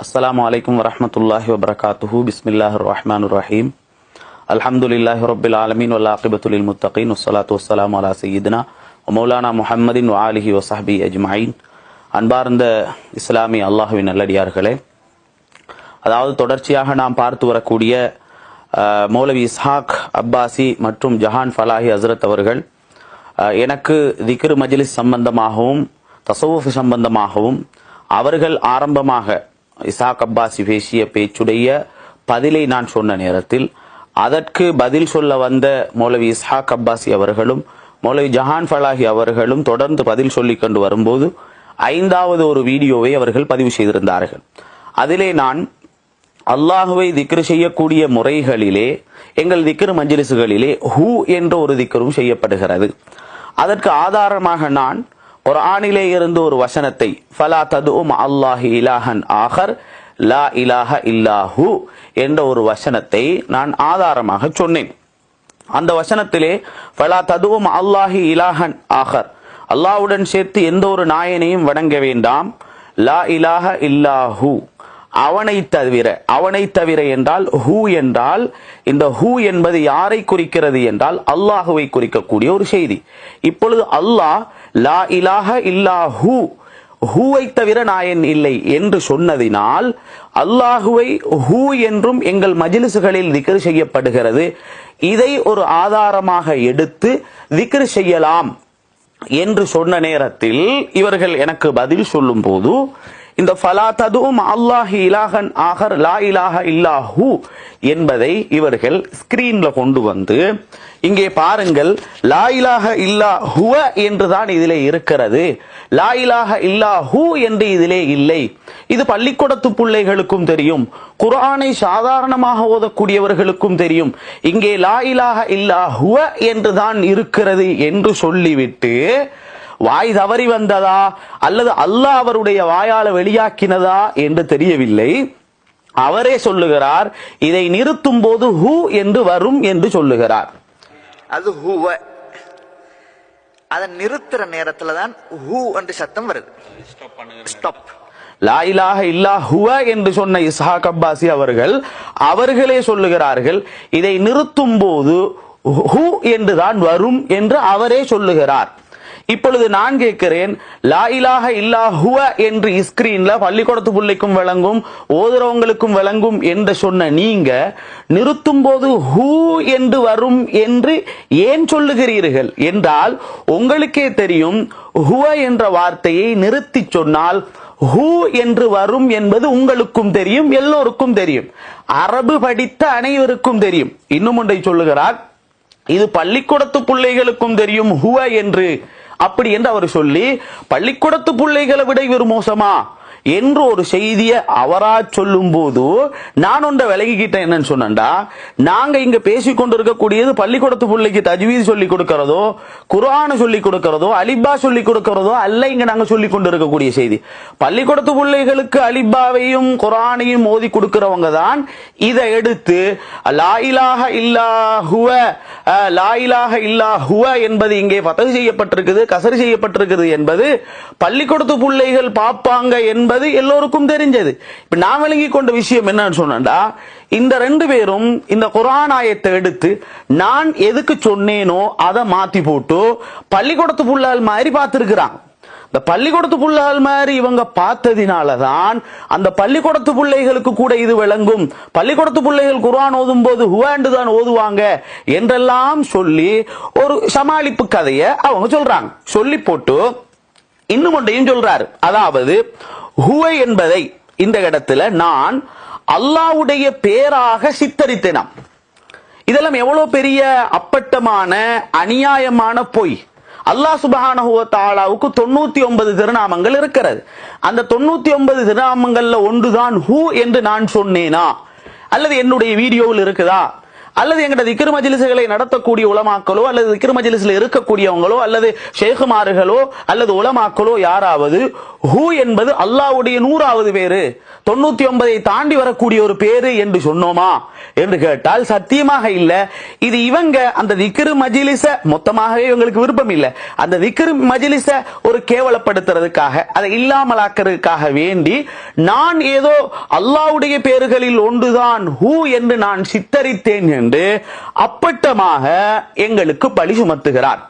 அஸ்லாம் வலைக்கம் வரமத்துல்லாஹி வபரகாத்துஹூ பிஸ்மில்லாஹ் ரஹ்மான் ரஹீம் அல்ஹம்துலில்லாஹி ரபில் ஆலமின் வல்லாஹிபத்துலில் முத்தகீன் வசலாத்து வசலாம் அலா சையீதினா மௌலானா முஹம்மதின் வாலிஹி வசஹபி அஜ்மாயின் அன்பார்ந்த இஸ்லாமிய அல்லாஹுவின் நல்லடியார்களே அதாவது தொடர்ச்சியாக நாம் பார்த்து வரக்கூடிய மௌலவி இஸ்ஹாக் அப்பாசி மற்றும் ஜஹான் ஃபலாஹி ஹசரத் அவர்கள் எனக்கு திக்ரு மஜ்லிஸ் சம்பந்தமாகவும் தசவுஃப் சம்பந்தமாகவும் அவர்கள் ஆரம்பமாக இசாக் அப்பாசி பேசிய பேச்சுடைய பதிலை நான் சொன்ன நேரத்தில் அதற்கு பதில் சொல்ல வந்த மௌலவி இஸ்ஹாக் அப்பாசி அவர்களும் மௌலவி ஜஹான் ஃபலாஹி அவர்களும் தொடர்ந்து பதில் சொல்லிக் கொண்டு வரும்போது ஐந்தாவது ஒரு வீடியோவை அவர்கள் பதிவு செய்திருந்தார்கள். அதிலே நான் அல்லாஹுவை திக்ரு செய்யக்கூடிய முறைகளிலே எங்கள் திக்ரு மஞ்சிலிசுகளிலே ஹூ என்ற ஒரு திக்ரும் செய்யப்படுகிறது. அதற்கு ஆதாரமாக நான் ஒரு ஆணிலே இருந்து ஒரு வசனத்தை ஃபலா ததுவும் அல்லாஹி இலாஹன் ஆஹர் லா இலாஹ இல்லாஹு என்ற ஒரு வசனத்தை நான் ஆதாரமாக சொன்னேன். அந்த வசனத்திலே ஃபலா ததுவும் அல்லாஹி இலாஹன் ஆஹர் அல்லாஹ்வுடன் சேர்த்து எந்த ஒரு நாயனையும் வணங்க வேண்டாம். லா இலாஹ இல்லாஹு அவனை தவிர அவனை தவிர என்றால் ஹூ என்றால் இந்த ஹூ என்பது யாரை குறிக்கிறது என்றால் அல்லாஹுவை குறிக்கக்கூடிய ஒரு செய்தி. இப்பொழுது அல்லாஹ் லா இலாஹ இல்லாஹு ஹூவை தவிர நாயன் இல்லை என்று சொன்னதினால் அல்லாஹுவை ஹூ என்றும் எங்கள் மஜிலிசுகளில் திக்ர் செய்யப்படுகிறது. இதை ஒரு ஆதாரமாக எடுத்து திக்ர் செய்யலாம் என்று சொன்ன நேரத்தில் இவர்கள் எனக்கு பதில் சொல்லும் போது இந்த ஃபலா ததுவும் அல்லாஹி இலாகன் ஆகர் லா இலாஹ இல்லாஹு என்பதை இவர்கள் ஸ்கிரீன்ல கொண்டு வந்து இங்கே பாருங்கள் லா இலாஹ இல்லா ஹுவ என்றுதான் இதிலே இருக்கிறது. லா இலாஹ இல்லா ஹூ என்று இதிலே இல்லை. இது பள்ளிக்கூடத்து பிள்ளைகளுக்கும் தெரியும். குரானை சாதாரணமாக ஓதக்கூடியவர்களுக்கும் தெரியும். இங்கே லா இலாஹ இல்லா ஹுவ என்றுதான் இருக்கிறது என்று சொல்லிவிட்டு வாய் தவறி வந்ததா? அல்லது அல்லாஹ் அவருடைய வாயால வெளியாக்கினதா என்று தெரியவில்லை. அவரே சொல்லுகிறார் இதை நிறுத்தும் போது ஹூ என்று வரும் என்று சொல்லுகிறார். அது ஹூவ. அதை நிறுத்துற நேரத்துல தான் ஹூ என்று சத்தம் வருது. ஸ்டாப் லா இலாஹ இல்லா ஹுவ என்று சொன்ன இஸ்ஹாக் அப்பாசி அவர்கள் அவர்களே சொல்லுகிறார்கள் இதை நிறுத்தும் போது ஹூ என்றுதான் வரும் என்று அவரே சொல்லுகிறார். இப்பொழுது நான் கேட்கிறேன் லா இல்லா ஹுவ என்று ஸ்கிரீன்ல பள்ளிக்கூடத்து பிள்ளைக்கும் விளங்கும் ஓதுறவங்களுக்கும் விளங்கும் என்று சொன்ன நீங்க நிறுத்தும் போது ஹூ என்று வரும் என்று ஏன் சொல்லுகிறீர்கள்? என்றால் உங்களுக்கே தெரியும் ஹுவ என்ற வார்த்தையை நிறுத்தி சொன்னால் ஹூ என்று வரும் என்பது உங்களுக்கும் தெரியும் எல்லோருக்கும் தெரியும். அரபு படித்த அனைவருக்கும் தெரியும். இன்னும் ஒன்றை சொல்லுகிறார் இது பள்ளிக்கூடத்து பிள்ளைகளுக்கும் தெரியும் ஹுவ என்று. அப்படி என்று அவர் சொல்லி பள்ளிக்கூடத்து பிள்ளைகளை விட இவர் மோசமா? என்று ஒரு செய்தியை அவரா சொல்லும் போது நான் ஒன்றை விலகிக்கிட்டேன் என்னன்னு சொன்னா நாங்க இங்க பேசிக் கொண்டிருக்கக்கூடியது பள்ளிக்கூடத்து பிள்ளைக்கு தஜ்வீத் சொல்லி கொடுக்கிறதோ குர்ஆனை சொல்லி கொடுக்கிறதோ அலிபா சொல்லி கொடுக்கிறதோ அல்ல இங்க நாங்க சொல்லி கொண்டிருக்கக்கூடிய செய்தி. பள்ளிக்கூடத்து பிள்ளைகளுக்கு அலிபாவையும் குரானையும் மோதி கொடுக்கிறவங்க தான். இதை எடுத்து லாயிலாக இல்லா ஹுவ லாயிலாக இல்லா ஹுவ என்பது இங்கே பதவி செய்யப்பட்டிருக்குது கசரி செய்யப்பட்டிருக்குது என்பது பள்ளிக்கூடத்து பிள்ளைகள் பார்ப்பாங்க என்பது என்பது எல்லோருக்கும் தெரிஞ்சது. இப்ப நான் விளங்கி கொண்ட விஷயம் என்னன்னு சொன்னேன்டா இந்த ரெண்டு பேரும் இந்த குர்ஆன் ஆயத்தை எடுத்து நான் எதுக்கு சொன்னேனோ அதை மாத்தி போட்டு பள்ளிக்கூடத்து புள்ளால் மாதிரி பார்த்திருக்கிறாங்க. இந்த பள்ளிக்கூடத்து புள்ளைகள் மாதிரி இவங்க பார்த்ததினால தான் அந்த பள்ளிக்கூடத்து பிள்ளைகளுக்கு கூட இது விளங்கும். பள்ளிக்கூடத்து பிள்ளைகள் குரான் ஓதும் போது ஹுவாண்டு தான் ஓதுவாங்க என்றெல்லாம் சொல்லி ஒரு சமாளிப்பு கதையை அவங்க சொல்றாங்க. சொல்லி போட்டு இன்னும் ஒன்றையும் சொல்றாரு. அதாவது ஹுவை என்பதை இந்த இடத்துல நான் அல்லாஹ்வுடைய பேராக சித்தரித்தேனாம். இதெல்லாம் எவ்வளவு பெரிய அப்பட்டமான அநியாயமான பொய். அல்லாஹ் சுபஹானஹு வ தொண்ணூத்தி ஒன்பது திருநாமங்கள் இருக்கிறது. அந்த தொண்ணூத்தி ஒன்பது திருநாமங்கள்ல ஒன்றுதான் ஹூ என்று நான் சொன்னேனா? அல்லது என்னுடைய வீடியோவில் இருக்குதா? அல்லது எங்கட திக்ரு மஜிலிசுகளை நடத்தக்கூடிய உலமாக்களோ அல்லது திக்ரு மஜிலிசில் இருக்கக்கூடியவங்களோ அல்லது ஷேகுமார்களோ அல்லது உலமாக்களோ யாராவது ஹூ என்பது அல்லாஹ்வுடைய நூறாவது பேரு. தொண்ணூத்தி ஒன்பதை தாண்டி வரக்கூடிய ஒரு பேரு என்று சொன்னோமா? என்று கேட்டால் சத்தியமாக இல்ல. இது இவங்க அந்த திக்ரு மஜிலிச மொத்தமாகவே இவங்களுக்கு விருப்பம் இல்ல. அந்த திக்ரு மஜிலிச ஒரு கேவலப்படுத்துறதுக்காக அதை இல்லாமலாக்குறதுக்காக வேண்டி நான் ஏதோ அல்லாஹ்வுடைய பேர்களில் ஒன்றுதான் ஹூ என்று நான் சித்தரித்தேன் என்று அப்பட்டமாக எங்களுக்கு பழி சுமத்துகிறார்.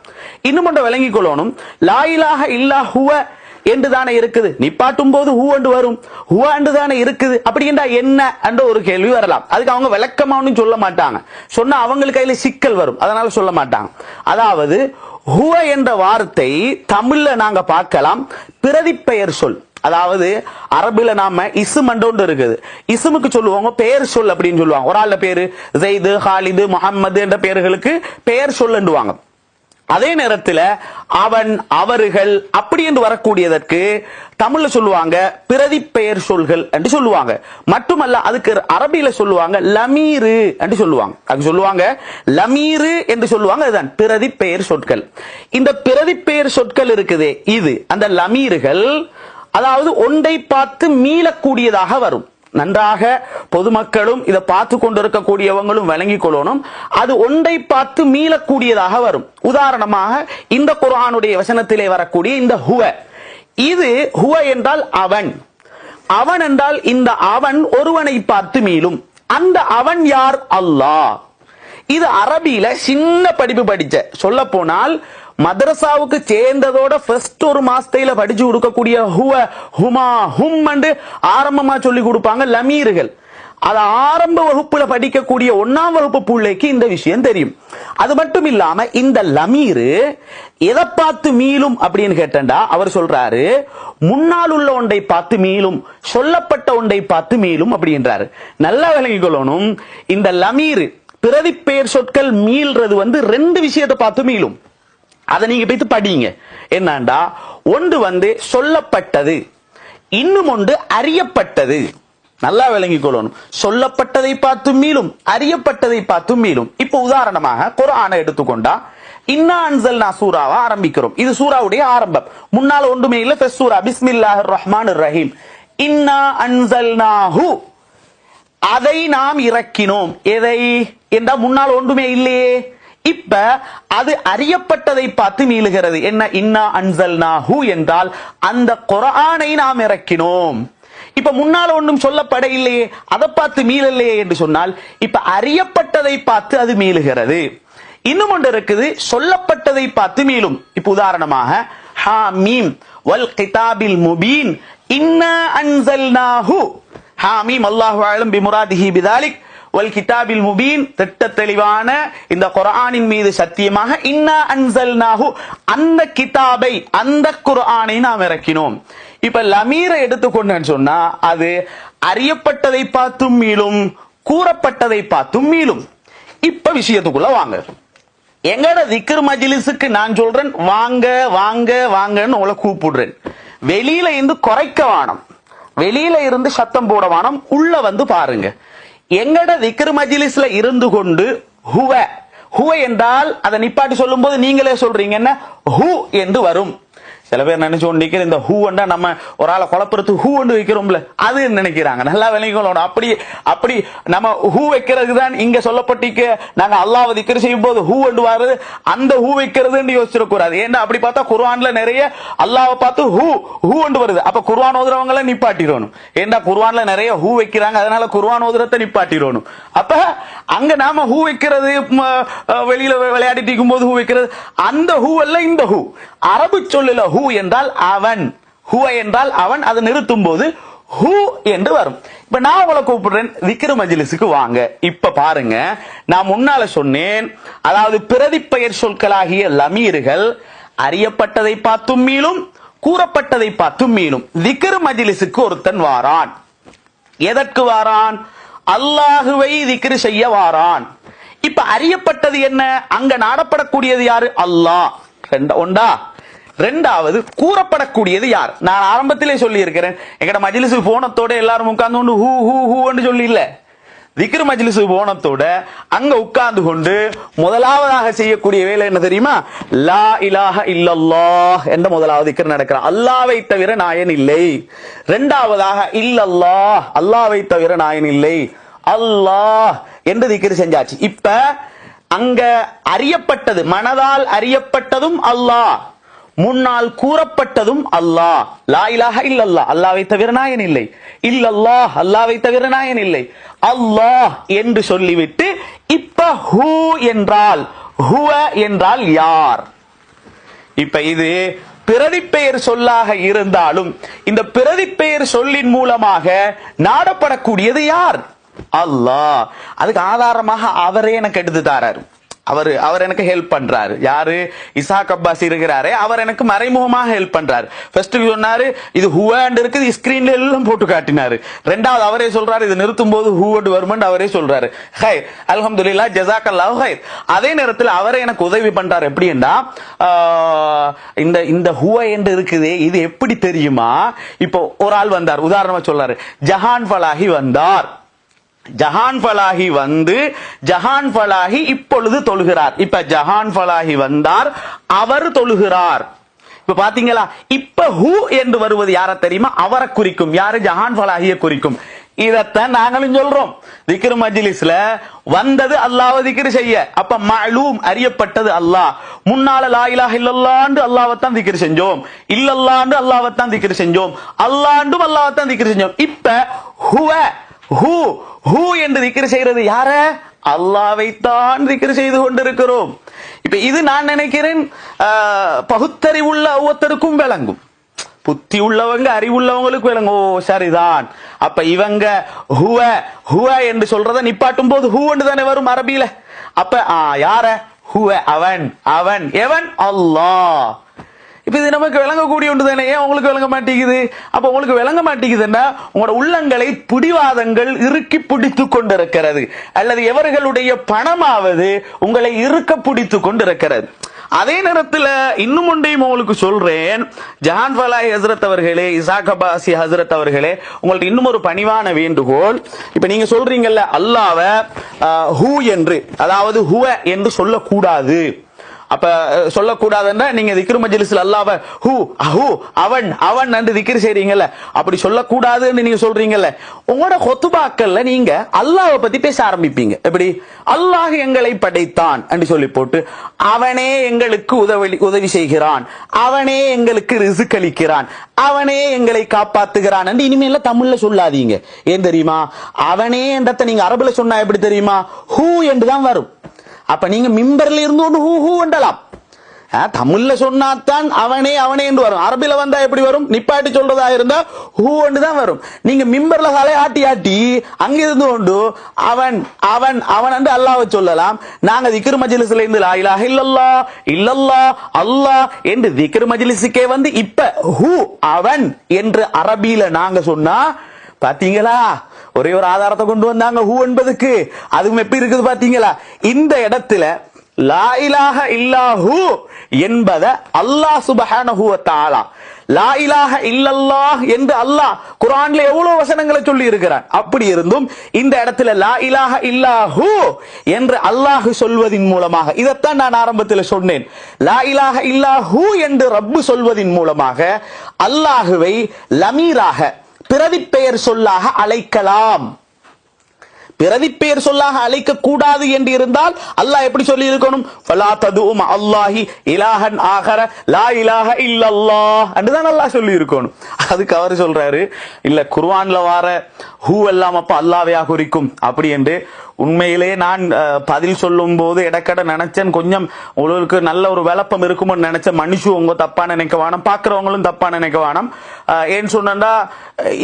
இன்னும் ஒன்று விளங்கிக் கொள்ளணும். லாயிலாக இல்லா ஹுவ என்று தானே இருக்குது. நிப்பாட்டும் போது ஹூ அண்டு வரும். ஹூ அண்டு தானே இருக்குது. அப்படி என்றா என்ன என்ற ஒரு கேள்வி வரலாம். அதுக்கு அவங்க விளக்கமானு சொல்ல மாட்டாங்க. சொன்னா அவங்களுக்கு கையில சிக்கல் வரும். அதனால சொல்ல மாட்டாங்க. அதாவது ஹுவ என்ற வார்த்தை தமிழ்ல நாங்க பார்க்கலாம். பிரதிப்பெயர் சொல். அதாவது அரபில நாம இசும் இருக்குது. இசுமுக்கு சொல்லுவாங்க பெயர் சொல் அப்படின்னு சொல்லுவாங்க. ஒரு ஆள் பேரு ஜெயிது ஹாலிது முகம்மது என்ற பெயர்களுக்கு பெயர் சொல்லுவாங்க அதே நேரத்தில் அவன் அவர்கள் அப்படி என்று வரக்கூடியதற்கு தமிழ்ல சொல்லுவாங்க பிரதி பெயர் சொல்கள் என்று சொல்லுவாங்க. மட்டுமல்ல அதுக்கு அரபியில சொல்லுவாங்க லமீரு என்று சொல்லுவாங்க. அது சொல்லுவாங்க லமீரு என்று சொல்லுவாங்க அதுதான் பிரதி பெயர் சொற்கள். இந்த பிரதி பெயர் சொற்கள் இருக்குது இது. அந்த லமீர்கள் அதாவது ஒன்றை பார்த்து மீளக்கூடியதாக வரும். நன்றாக பொதுமக்களும் இதை பார்த்து கொண்டிருக்கக்கூடியவங்களும் விளங்கிக் கொள்ளணும். அது ஒன்றை பார்த்து மீளக்கூடியதாக வரும். உதாரணமாக இந்த குரானுடைய வசனத்திலே வரக்கூடிய இந்த ஹுவ. இது ஹுவ என்றால் அவன். அவன் என்றால் இந்த அவன் ஒருவனை பார்த்து மீளும். அந்த அவன் யார்? அல்லாஹ். இது அரபியில சின்ன படிப்பு படிச்ச. சொல்ல போனால் மதரசாவுக்கு சேர்ந்ததோட ஃபர்ஸ்ட் ஒரு மாசத்தையில படிச்சு கொடுக்கக்கூடிய ஹுவ ஹுமா ஹும் ஆரம்பமா சொல்லி கொடுப்பாங்க லமீர்கள். அது ஆரம்ப வகுப்புல படிக்கக்கூடிய ஒன்னாம் வகுப்பு பிள்ளைக்கு இந்த விஷயம் தெரியும். அது மட்டும் இல்லாம இந்த லமீரு எதை பார்த்து மீளும் அப்படின்னு கேட்டா அவர் சொல்றாரு முன்னால் உள்ள ஒன்றை பார்த்து மீளும் சொல்லப்பட்ட ஒன்றை பார்த்து மீளும் அப்படின்றாரு. நல்லா விளங்கிக் கொள்ளணும். இந்த லமீரு பிரதிப்பெயர் சொற்கள் மீள்றது வந்து ரெண்டு விஷயத்தை பார்த்து மீளும். அதை நீங்க போய்த்து படிங்க. என்னண்டா? ஒன்று வந்து சொல்லப்பட்டது இன்னும் ஒன்று அறியப்பட்டது. நல்லா விளங்கிக் கொள்ளணும். சொல்லப்பட்டதை பார்த்து மீளும் அறியப்பட்டதை பார்த்து மீளும். இப்ப உதாரணமாக குரானை எடுத்துக்கொண்டா இன்னா நான் சூராவா ஆரம்பிக்கிறோம். இது சூராவுடைய ஆரம்பம். முன்னால் ஒன்றுமே இல்ல. ஃபர்ஸ்ட் சூரா பிஸ்மில்லாஹ் ரஹ்மான் ரஹீம் இன்னா அன்சல்னாஹு. அதை நாம் இறக்கினோம். எதை? என்றால் முன்னால் ஒன்றுமே இல்லையே. இப்ப அது அறியப்பட்டதை பார்த்து மீளுகிறது. என்ன? இன்னா அன்சல்னாஹு என்றால் அந்த குரானை நாம் இறக்கினோம். இப்ப முன்னால் ஒன்றும் சொல்லப்பட இல்லையே அதை பார்த்து மீளலையே என்று சொன்னால் இப்ப அறியப்பட்டதை பார்த்து அது மீளுகிறது. இன்னும் ஒன்று இருக்குது சொல்லப்பட்டதை பார்த்து மீளும். இப்ப உதாரணமாக ஹா வல் கிதாபில் முபீன் இன்னா அன்சல்னாஹு ஹாமீம் அல்லாஹு ஆலம் பிமுராதிஹி பிதாலிக் வல் கிதாபில் முபீன் திட்ட தெளிவான இந்த குரானின் மீது சத்தியமாக இன்னா அன்சல்னாஹு அந்த கிதாபை அந்த குரானை நாம் இறக்கினோம். இப்ப லமீரை எடுத்துக்கொண்டேன்னு சொன்னா அது அறியப்பட்டதை பார்த்தும் மீளும் கூறப்பட்டதை பார்த்தும் மீளும். இப்ப விஷயத்துக்குள்ள வாங்க. எங்கட திக்ர் மஜிலிசுக்கு நான் சொல்றேன் வாங்க வாங்க வாங்கன்னு உங்களை கூப்பிடுறேன். வெளியில இருந்து குறைக்க வானம். வெளியில இருந்து சத்தம் போட வானம். உள்ள வந்து பாருங்க. எங்கட திக்ர் மஜிலிஸ்ல இருந்து கொண்டு ஹுவ. ஹுவ என்றால் அதை நிப்பாட்டி சொல்லும் போது நீங்களே சொல்றீங்க என்ன? ஹூ என்று வரும். சில பேர் நினைச்சு கொண்டிருக்கிற இந்த ஹூ நம்ம ஒரு ஆளை குழப்பறது ஹூ ஒன்று வைக்கிறோம்ல அது நினைக்கிறாங்க. நல்லா விளங்கிக்கொள்ளணும். அப்படி அப்படி நம்ம ஹூ வைக்கிறதுக்கு தான் இங்க சொல்லப்பட்டிக்க நாங்க அல்லாஹ் திக்கர் செய்யும் போது ஹூ ஒன்று வர்றது அந்த ஹூ வைக்கிறதுன்னு யோசிச்சிடக்கூடாது. ஏன்னா அப்படி பார்த்தா குர்வான்ல நிறைய அல்லாவை பார்த்து ஹூ ஹூ ஒன்று வருது. அப்ப குர்வான் ஓதுறவங்கள நிப்பாட்டிடணும். ஏன்னா குர்வான்ல நிறைய ஹூ வைக்கிறாங்க அதனால குர்வான் ஓதுறத நிப்பாட்டிடணும். அப்ப அங்க நாம ஹூ வைக்கிறது அஹ், வெளியில விளையாடிட்டு இருக்கும் போது ஹூ வைக்கிறது அந்த ஹூ அல்ல இந்த ஹூ. அரபு சொல்லுல ஹூ. ஹூ என்றால் அவன். ஹூ என்றால் அவன் அதை நிறுத்தும் போது ஹூ என்று வரும். இப்ப நான் உங்களை கூப்பிடுறேன் விக்கிர மஜிலிசுக்கு வாங்க. இப்ப பாருங்க நான் முன்னால சொன்னேன் அதாவது பிரதிப்பெயர் சொற்களாகிய லமீர்கள் அறியப்பட்டதை பார்த்தும் மீளும் கூறப்பட்டதை பார்த்தும் மீளும். விக்கிர மஜிலிசுக்கு ஒருத்தன் வாரான். எதற்கு வாரான்? அல்லாஹுவை திக்ரு செய்ய வாரான். இப்ப அறியப்பட்டது என்ன? அங்க நாடப்படக்கூடியது யாரு? அல்லாஹ். ஒண்டா? ரெண்டாவது கூறப்படக்கூடியது யார்? நான் ஆரம்பத்திலே சொல்லி இருக்கிறேன் எங்கட மஜிலிசு போனத்தோட எல்லாரும் உட்கார்ந்து கொண்டு ஹூ ஹூ ஹூன்னு சொல்லி இல்ல திக்ர் மஜிலிசு போனத்தோட அங்க உட்கார்ந்து கொண்டு முதலாவதாக செய்யக்கூடிய வேலை என்ன தெரியுமா? லா இலாஹ இல்லல்லாஹ் என்ற முதலாவது திக்ர் நடக்கிறான். அல்லாவை தவிர நாயன் இல்லை. ரெண்டாவதாக இல்லல்லாஹ் அல்லாவை தவிர நாயன் இல்லை. அல்லாஹ் என்று திக்கிற செஞ்சாச்சு. இப்ப அங்க அறியப்பட்டது மனதால் அறியப்பட்டதும் அல்லாஹ். முன்னால் கூறப்பட்டதும் அல்லாஹ். லா இலாஹ அல்லாவை தவிர நாயன் இல்லை. இல்லல்லாஹ். அல்லாவை தவிர நாயன் இல்லை. அல்லாஹ் என்று சொல்லிவிட்டு இப்ப ஹூ என்றால் ஹுவ என்றால் யார்? இப்ப இது பிரதிப்பெயர் சொல்லாக இருந்தாலும் இந்த பிரதிப்பெயர் சொல்லின் மூலமாக நாடப்படக்கூடியது யார்? அல்லாஹ். அதுக்கு ஆதாரமாக அவரே எனக்கு எடுத்து தாராரு. அவர் அவர் எனக்கு ஹெல்ப் பண்றாரு. யாரு? இசாக் அப்பாஸ் இருக்கிறாரே அவர் எனக்கு மறைமுகமாக ஹெல்ப் பண்றாரு. ஃபர்ஸ்ட் சொன்னாரு இது ஹூவாண்ட் இருக்குது ஸ்கிரீன்ல எல்லாம் போட்டு காட்டினாரு. ரெண்டாவது அவரே சொல்றாரு இது நிறுத்தும் போது ஹூவட் வருமெண்ட் அவரே சொல்றாரு. ஹை அல்ஹம்துலில்லாஹ் ஜசாக் அல்லாஹ் ஹை அதே நேரத்தில் அவரே எனக்கு உதவி பண்றாரு. எப்படின்னா இந்த இந்த ஹுவ இருக்குது இது எப்படி தெரியுமா? இப்போ ஒரு ஆள் வந்தார் உதாரணமா சொல்றாரு ஜஹான் ஃபலாஹி வந்தார். ஜஹான் ஃபலாஹி வந்து ஜஹான் ஃபலாஹி இப்பொழுது தொழுகிறார். இப்ப ஜஹான் ஃபலாஹி வந்தார் அவர் தொழுகிறார். இப்ப பாத்தீங்களா? இப்ப ஹூ என்று வருவது யார தெரியுமா? அவரை குறிக்கும். யாரு? ஜஹான் ஃபலாஹிய குறிக்கும். இதத்தான் நாங்களும் சொல்றோம். திக்ர் மஜ்லிஸ்ல வந்தது அல்லாஹ் திக்ரு செய்ய. அப்ப மலூம் அறியப்பட்டது அல்லாஹ். முன்னால லா இல்லல்லாண்டு இல்லல்லாஹ்னு திக்ரு செஞ்சோம். இல்லல்லாண்டு அல்லாஹ்வத்தான் திக்ரு செஞ்சோம். அல்லாண்டும் அல்லாஹ்வத்தான் திக்ரு செஞ்சோம். இப்ப ஹுவ ஹூ ஹூ என்று திக்ர் செய்யறது யார? அல்லாவை தான் திக்ர் செய்து கொண்டிருக்கிறோம். இப்ப இது நான் நினைக்கிறேன் ஆஹ், பகுத்தறிவுள்ள ஒவ்வொருத்தருக்கும் விளங்கும். புத்தி உள்ளவங்க அறிவுள்ளவங்களுக்கு விளங்கும். ஓ சரிதான். அப்ப இவங்க ஹுவ ஹுவ என்று சொல்றத நிப்பாட்டும் போது ஹூ என்று தானே வரும் அரபியில? அப்ப ஆ, யார? ஹுவ அவன் அவன் எவன்? அல்லாஹ். இப்போ இது நமக்கு விளங்கக்கூடிய ஒன்று தானே ஏன் உங்களுக்கு விளங்க மாட்டேங்குது? அப்போ உங்களுக்கு விளங்க மாட்டேங்குதுன்னா உங்களோட உள்ளங்களை பிடிவாதங்கள் இறுக்கி பிடித்து கொண்டிருக்கிறது. அல்லது எவர்களுடைய பணமாவது உங்களை இறுக்க பிடித்து கொண்டிருக்கிறது. அதே நேரத்தில் இன்னும் ஒன்றையும் உங்களுக்கு சொல்றேன். ஜஹான் ஃபலாய் ஹசரத் அவர்களே இசாக் அபாசி ஹசரத் அவர்களே உங்கள்ட்ட இன்னும் ஒரு பணிவான வேண்டுகோள். இப்போ நீங்க சொல்றீங்கல்ல அல்லாவ ஹூ என்று. அதாவது ஹுவ என்று சொல்லக்கூடாது. அப்ப சொல்லக்கூடாதுன்னா நீங்க திக்ரு மஜ்லிஸ்ல அல்லாவ ஹூ அஹூ அவன் அவன் என்று திக்ர் செய்றீங்கல்ல. அப்படி சொல்லக்கூடாதுன்னு நீங்க சொல்றீங்கல்ல. உங்களோட கொத்துபாக்கல்ல நீங்க அல்லாவை பத்தி பேச ஆரம்பிப்பீங்க. எப்படி? அல்லாஹ் எங்களை படைத்தான் என்று சொல்லி போட்டு அவனே எங்களுக்கு உதவி உதவி செய்கிறான். அவனே எங்களுக்கு ரிசுக்களிக்கிறான் அவனே எங்களை காப்பாத்துகிறான் என்று இனிமேல தமிழ்ல சொல்லாதீங்க. ஏன் தெரியுமா? அவனே என்றத்தை நீங்க அரபுல சொன்னா எப்படி தெரியுமா? ஹூ என்று தான் வரும். அப்ப நீங்க மிம்பர்ல இருந்து ஒன்று ஹூ ஹூ என்றலாம். ஆ, தமிழ்ல சொன்னாத்தான் அவனே அவனே என்று வரும். அரபில வந்தா எப்படி வரும்? நிப்பாட்டி சொல்றதா இருந்தா ஹூ என்று தான் வரும். நீங்க மிம்பர்ல தலை ஆட்டி ஆட்டி அங்கிருந்து கொண்டு அவன் அவன் அவன் என்று அல்லாவை சொல்லலாம். நாங்க திக்ரு மஜிலிஸ்ல இருந்து லா இல்லல்லா இல்லல்லா அல்லாஹ் என்று திக்ரு மஜிலிஸுக்கே வந்து இப்ப ஹூ அவன் என்று அரபியில நாங்க சொன்னா பாத்தீங்களா? ஒரே ஒரு ஆதாரத்தை கொண்டு வந்தாங்க. ஹூ என்பதுக்கு? அதுவும் எப்படி இருக்குது பாத்தீங்களா? இந்த இடத்துல லா இலாஹ இல்லாஹு என்பத அல்லாஹ் சுபஹானஹு வ தஆலா. லா இலாஹ இல்லல்லாஹ் என்று அல்லாஹ் குரான்ல எவ்வளவு வசனங்களை சொல்லி இருக்கிறான் அப்படி இருந்தும் இந்த இடத்துல லா இலாஹ இல்லாஹு என்று அல்லாஹ் சொல்வதின் மூலமாக இதைத்தான் நான் ஆரம்பத்தில் சொன்னேன். லா இலாஹ இல்லாஹு என்று ரப்பு சொல்வதின் மூலமாக அல்லாஹுவை லமீராக பிறவி பெயர் சொல்லாக அழைக்கலாம். பிறவி பெயர் சொல்லாக அழைக்க கூடாது என்று இருந்தால் அல்லாஹ் எப்படி சொல்லி இருக்கணும் ஃபலா ததும் அல்லாஹி இலாஹன் ஆகர லா இலாஹ இல்லல்லாஹ் என்றுதான் அல்லாஹ் சொல்லி இருக்கணும் அதுக்கு அவர் சொல்றாரு இல்ல குர்வான்ல வார ஹூ எல்லாம் அப்ப அல்லாவையா குறிக்கும்? அப்படி என்று உண்மையிலே நான் அஹ், பதில் சொல்லும் போது இடக்கட நினைச்சேன். கொஞ்சம் உங்களுக்கு நல்ல ஒரு விளப்பம் இருக்கும்னு நினைச்சேன். மனுஷு உங்க தப்பா நினைக்க வேணாம். பாக்குறவங்களும் தப்பா நினைக்க வேணாம். ஏன்னு சொன்னா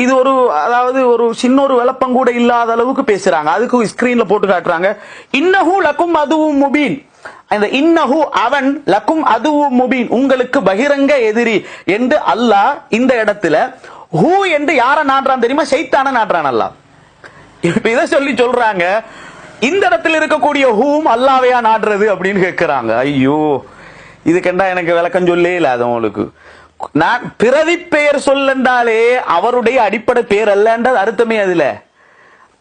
இது ஒரு அதாவது ஒரு சின்ன ஒரு விளப்பம் கூட இல்லாத அளவுக்கு பேசுறாங்க. அதுக்கு ஸ்கிரீன்ல போட்டு காட்டுறாங்க. இன்னஹு லக்கும் அதுவும் முபீன். இந்த இன்னஹு அவன் லக்கும் அதுவும் முபீன். உங்களுக்கு பகிரங்க எதிரி என்று அல்லாஹ் இந்த இடத்துல ஹூ என்று யார நாடுறான் தெரியுமா? சைத்தான நாடுறான் அல்லாஹ். இப்ப இதை சொல்லி சொல்றாங்க. இந்த இடத்துல இருக்கக்கூடிய ஹூம் அல்லாவையா நாடுறது அப்படின்னு கேட்கிறாங்க ஐயோ இதுக்கெண்டா எனக்கு விளக்கம் சொல்லே இல்லை அது உங்களுக்கு. நான் பிறவி பெயர் சொல்லென்றாலே அவருடைய அடிப்படை பெயர் அல்லன்றது அர்த்தமே அதுல.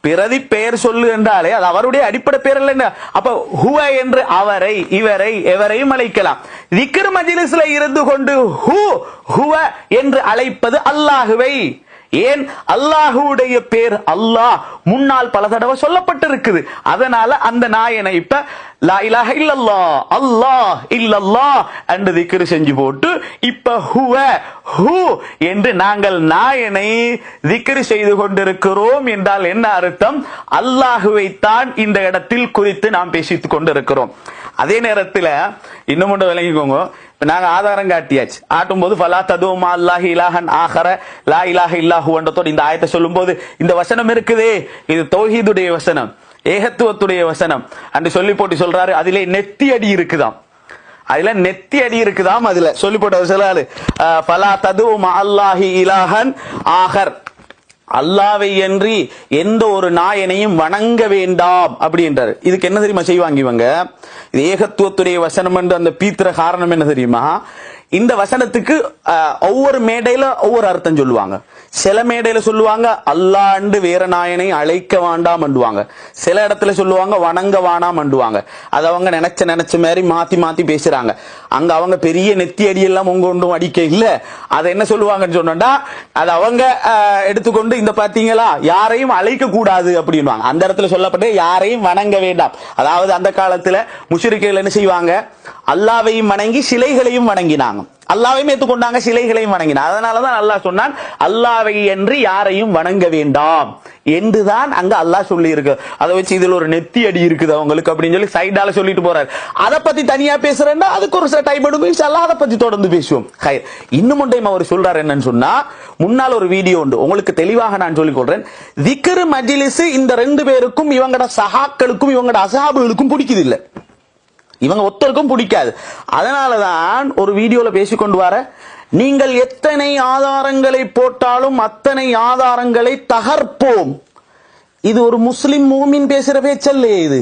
பிறவி பெயர் சொல்லு என்றாலே அது அவருடைய அடிப்படை பெயர் அல்ல. அப்ப ஹுவ என்று அவரை இவரை எவரையும் அழைக்கலாம். திக்ர் மஜ்லிஸ்ல இருந்து கொண்டு ஹூ ஹுவ என்று அழைப்பது அல்லாஹுவை. ஏன் அல்லாஹுடைய பேர் அல்லாஹ்? முன்னால் பல தடவை சொல்லப்பட்டிருக்குது. அதனால அந்த நாயனை இப்ப லா இலாஹ இல்லல்லா அல்லாஹ் இல்லல்லா என்று திக்ரு செஞ்சு போட்டு இப்ப ஹுவ ஹூ என்று நாங்கள் நாயனை திக்ரு செய்து கொண்டிருக்கிறோம் என்றால் என்ன அர்த்தம்? அல்லாஹுவை தான் இந்த இடத்தில் குறித்து நாம் பேசித்துக் கொண்டிருக்கிறோம். அதே நேரத்துல இன்னும் மட்டும் விளங்கிக்கோங்க. இப்ப நாங்க ஆதாரம் காட்டியாச்சு. ஆட்டும் போது ஃபலா ததுவமா அல்லாஹி இலாஹன் ஆஹர லா இலாஹ இல்லாஹு இந்த ஆயத்தை சொல்லும் போது இந்த வசனம் இருக்குதே. இது தௌஹீதுடைய வசனம் ஏகத்துவத்துடைய வசனம் அன்று சொல்லி போட்டு சொல்றாரு. அதிலே நெத்தி அடி இருக்குதாம். அதுல நெத்தி அடி இருக்குதாம் அதுல. சொல்லி போட்டு சொல்லாரு பலா ஃபலா அல்லாஹி இலாஹன் ஆஹர். அல்லாவை என்று எந்த ஒரு நாயனையும் வணங்க வேண்டாம் அப்படின்றாரு இதுக்கு என்ன தெரியுமா செய்வாங்க இவங்க? இது ஏகத்துவத்துடைய வசனம் என்று அந்த பீத்திர காரணம் என்ன தெரியுமா? இந்த வசனத்துக்கு ஒவ்வொரு மேடையில ஒவ்வொரு அர்த்தம் சொல்லுவாங்க. சில மேடையில சொல்லுவாங்க அல்லாண்டு வேற நாயனை அழைக்க வேண்டாம் அண்டுவாங்க. சில இடத்துல சொல்லுவாங்க வணங்க வேணாம் அண்டுவாங்க. அது அவங்க நினைச்ச நினைச்ச மாதிரி மாத்தி மாத்தி பேசுறாங்க. அங்க அவங்க பெரிய நெத்தி அடி எல்லாம் உங்க ஒன்றும் அடிக்க இல்ல அதை என்ன சொல்லுவாங்கன்னு சொன்னா அது அவங்க எடுத்துக்கொண்டு இந்த பாத்தீங்களா யாரையும் அழைக்க கூடாது அப்படின்வாங்க அந்த இடத்துல சொல்லப்பட்டு யாரையும் வணங்க வேண்டாம். அதாவது அந்த காலத்துல முஷிரிக்கைகள் என்ன செய்வாங்க? அல்லாவையும் வணங்கி சிலைகளையும் வணங்கினாங்க. அல்லாவையும் ஏற்றுக்கொண்டாங்க சிலைகளையும் வணங்கினாங்க. அதனாலதான் அல்லாஹ் சொன்னான் அல்லாவை என்று யாரையும் வணங்க வேண்டாம். என்றுதான் அங்க அல்லாஹ் சொல்லி இருக்கு அதை வச்சு இதுல ஒரு நெத்தி அடி இருக்குது அவங்களுக்கு அப்படின்னு சொல்லி சைடால சொல்லிட்டு போறாரு. அதை பத்தி தனியா பேசுறேன்னா அதுக்கு ஒரு சில டைம் எடுக்கும். இன்ஷால்லா அதை பத்தி தொடர்ந்து பேசுவோம். ஹைர். இன்னும் ஒன்றையும் அவர் சொல்றாரு என்னன்னு சொன்னா முன்னால் ஒரு வீடியோ உண்டு. உங்களுக்கு தெளிவாக நான் சொல்லிக் கொள்றேன். திக்ரு மஜிலிஸ் இந்த ரெண்டு பேருக்கும் இவங்கட சகாக்களுக்கும் இவங்கட அசாபுகளுக்கும் பிடிக்குது இல்ல. இவங்க ஒத்தருக்கும் பிடிக்காது. அதனாலதான் ஒரு வீடியோல பேசிக்கொண்டு வர நீங்கள் எத்தனை ஆதாரங்களை போட்டாலும் அத்தனை ஆதாரங்களை தகர்ப்போம். இது ஒரு முஸ்லிம் மூமின் பேசுற பேச்சல்லையே இது.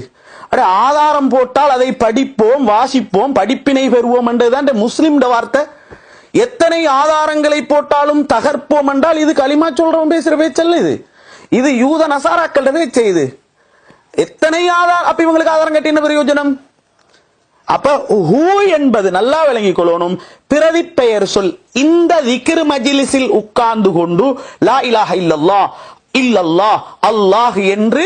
அட ஆதாரம் போட்டால் அதை படிப்போம் வாசிப்போம் படிப்பினை பெறுவோம் என்றுதான் முஸ்லிம்ட வார்த்தை. எத்தனை ஆதாரங்களை போட்டாலும் தகர்ப்போம் என்றால் இது களிமா சொல்றவன் பேசுற பேச்சல்ல இது. இது யூத நசாராக்கள் பேச்சு இது. எத்தனை ஆதார் அப்ப இவங்களுக்கு ஆதாரம் கட்டி என்ன பிரயோஜனம்? அப்ப ஹூ என்பது நல்லா விளங்கிக் கொள்ளணும். பிறவி பெயர் சொல். இந்த திக்ரு மஜ்லிஸில் உட்கார்ந்து கொண்டு லா இலாஹ இல்லல்லா இல்லல்லா அல்லாஹ் என்று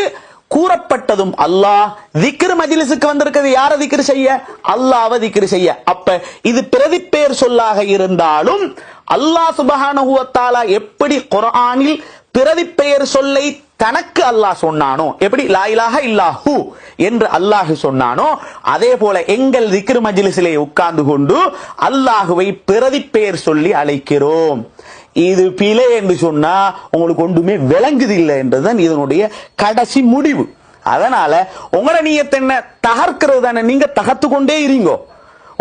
கூறப்பட்டதும் அல்லாஹ் திக்ரு மஜிலிசுக்கு வந்திருக்கிறது. யார திக்ரு செய்ய? அல்லாஹ் திக்ரு செய்ய. அப்ப இது பிரதி பெயர் சொல்லாக இருந்தாலும் அல்லாஹ் சுபஹானுவத்தாலா எப்படி குரானில் பிரதி பெயர் சொல்லை தனக்கு அல்லாஹ் சொன்னானோ? எப்படி? லா இலாஹ இல்லாஹு என்று அல்லாஹ் சொன்னானோ? அதே போல எங்கள் திக்ரு மஜிலிசிலே உட்கார்ந்து கொண்டு அல்லாஹுவை பிரதி பெயர் சொல்லி அழைக்கிறோம். இது பிழை என்று சொன்னா உங்களுக்கு ஒன்றுமே விளங்குது இல்லை என்றுதான் இதனுடைய கடைசி முடிவு. அதனால உங்களோட நீயத்தை என்ன தகர்க்கிறது தானே? நீங்க தகர்த்து கொண்டே இருங்கோ.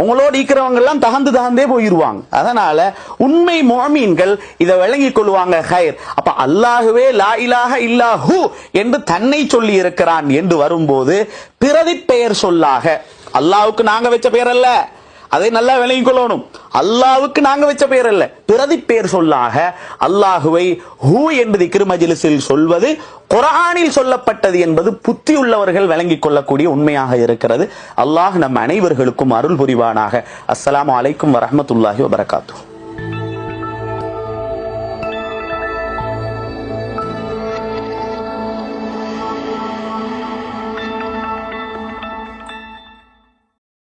உங்களோடு இருக்கிறவங்க எல்லாம் தகந்து தகந்தே போயிடுவாங்க அதனால உண்மை மோமீன்கள் இதை விளங்கி கொள்வாங்க ஹைர். அப்ப அல்லாஹுவே லா இலாஹ இல்லாஹு என்று தன்னை சொல்லி இருக்கிறான் என்று வரும்போது பிரதி பெயர் சொல்லாக. அல்லாஹுக்கு நாங்க வச்ச பெயர் அல்ல. அதை நல்லா விளங்கிக் கொள்ளணும். அல்லாவுக்கு நாங்க வச்ச பெயர் அல்ல. பிரதி பெயர் சொல்லாக அல்லாஹுவை ஹூ என்பது கிருமஜிலிசில் சொல்வது குரானில் சொல்லப்பட்டது என்பது புத்தி உள்ளவர்கள் விளங்கிக் கொள்ளக்கூடிய உண்மையாக இருக்கிறது. அல்லாஹ் நம் அனைவர்களுக்கும் அருள் புரிவானாக. அஸ்லாம் அலைக்கும் வரமத்துல்லாஹி வபரகாத்துஹு.